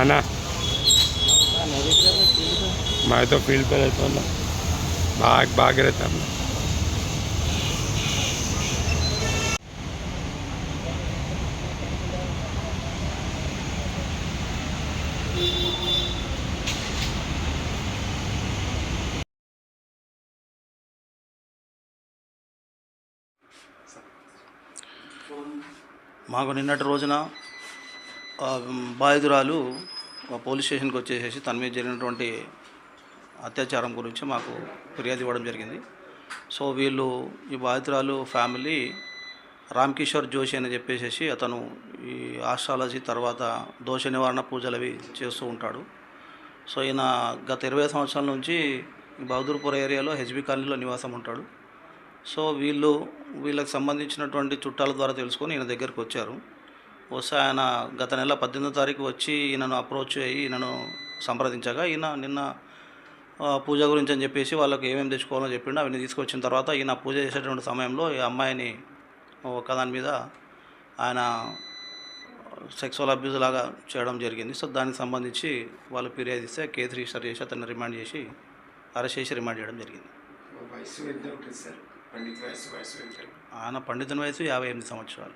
आना मैं तो फील्ड पे रहता हूँ ना भाग भाग रहता हूँ మాకు నిన్నటి రోజున ఆ, బాధితురాలు పోలీస్ స్టేషన్కి వచ్చేసేసి తన మీద జరిగినటువంటి అత్యాచారం గురించి మాకు ఫిర్యాదు ఇవ్వడం జరిగింది. సో వీళ్ళు ఈ బాధితురాలు ఫ్యామిలీ రామ్ కిషోర్ జోషి అని చెప్పేసి అతను ఈ ఆస్ట్రాలజీ తర్వాత దోష నివారణ పూజలు అవి చేస్తూ ఉంటాడు. సో ఈయన గత ఇరవై సంవత్సరాల నుంచి ఈ బహదూర్పూర్ ఏరియాలో హెచ్బి కాలనీలో నివాసం ఉంటాడు. సో వీళ్ళు వీళ్ళకి సంబంధించినటువంటి చుట్టాల ద్వారా తెలుసుకొని ఈయన దగ్గరికి వచ్చారు. వస్తే ఆయన గత నెల పద్దెనిమిదో తారీఖు వచ్చి ఈయనను అప్రోచ్ అయ్యి ఈయనను సంప్రదించగా ఈయన నిన్న పూజ గురించి అని చెప్పేసి వాళ్ళకి ఏమేమి తెచ్చుకోవాలో చెప్పిండు. అవన్నీ తీసుకొచ్చిన తర్వాత ఈయన పూజ చేసేటువంటి సమయంలో ఈ అమ్మాయిని ఒకదాని మీద ఆయన సెక్సువల్ అబ్యూజ్ లాగా చేయడం జరిగింది. సో దానికి సంబంధించి వాళ్ళు ఫిర్యాదు ఇస్తే కేసు రిజిస్టర్ చేసి అతన్ని రిమాండ్ చేసి అరెస్ట్ చేసి రిమాండ్ చేయడం జరిగింది. ఆయన పండితుని వయసు యాభై ఎనిమిది సంవత్సరాలు.